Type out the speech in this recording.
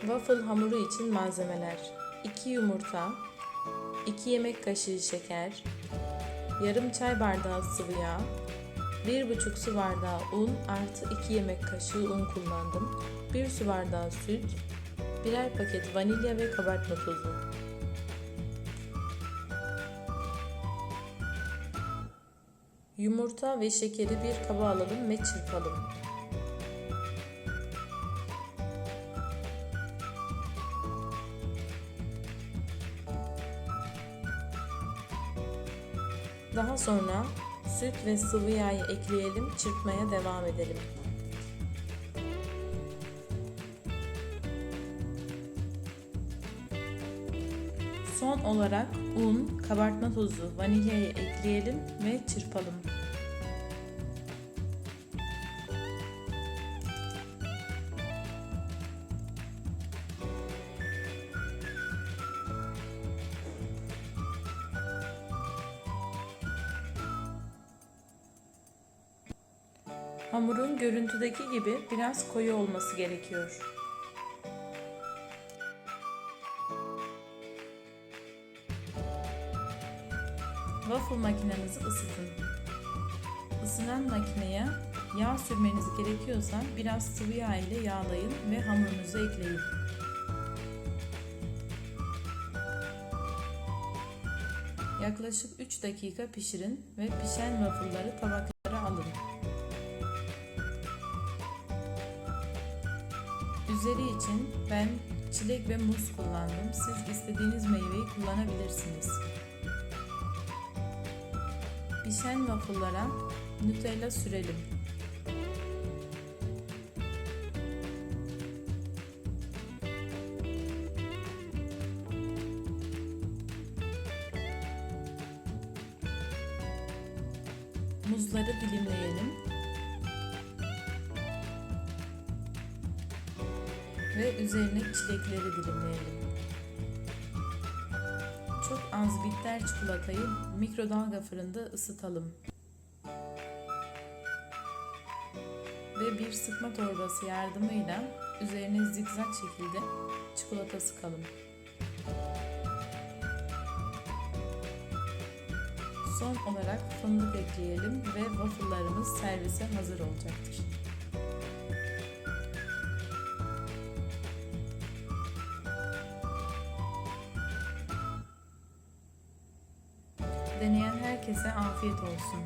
Waffle hamuru için malzemeler 2 yumurta 2 yemek kaşığı şeker yarım çay bardağı sıvı yağ 1,5 su bardağı un artı 2 yemek kaşığı un kullandım 1 su bardağı süt birer paket vanilya ve kabartma tozu Yumurta ve şekeri bir kaba alalım ve çırpalım. Daha sonra süt ve sıvı yağı ekleyelim, çırpmaya devam edelim. Son olarak un, kabartma tozu, vanilyayı ekleyelim ve çırpalım. Hamurun görüntüdeki gibi biraz koyu olması gerekiyor. Waffle makinenizi ısıtın. Isınan makineye yağ sürmeniz gerekiyorsa biraz sıvı yağ ile yağlayın ve hamurunuzu ekleyin. Yaklaşık 3 dakika pişirin ve pişen waffle'ları tabaklara alın. Üzeri için ben çilek ve muz kullandım. Siz istediğiniz meyveyi kullanabilirsiniz. Pişen waffle'lara Nutella sürelim. Muzları dilimleyelim. Ve üzerine çilekleri dilimleyelim. Çok az bitter çikolatayı mikrodalga fırında ısıtalım. Ve bir sıkma torbası yardımıyla üzerine zikzak şekilde çikolata sıkalım. Son olarak fındık ekleyelim ve waffle'larımız servise hazır olacaktır. Deneyen herkese afiyet olsun.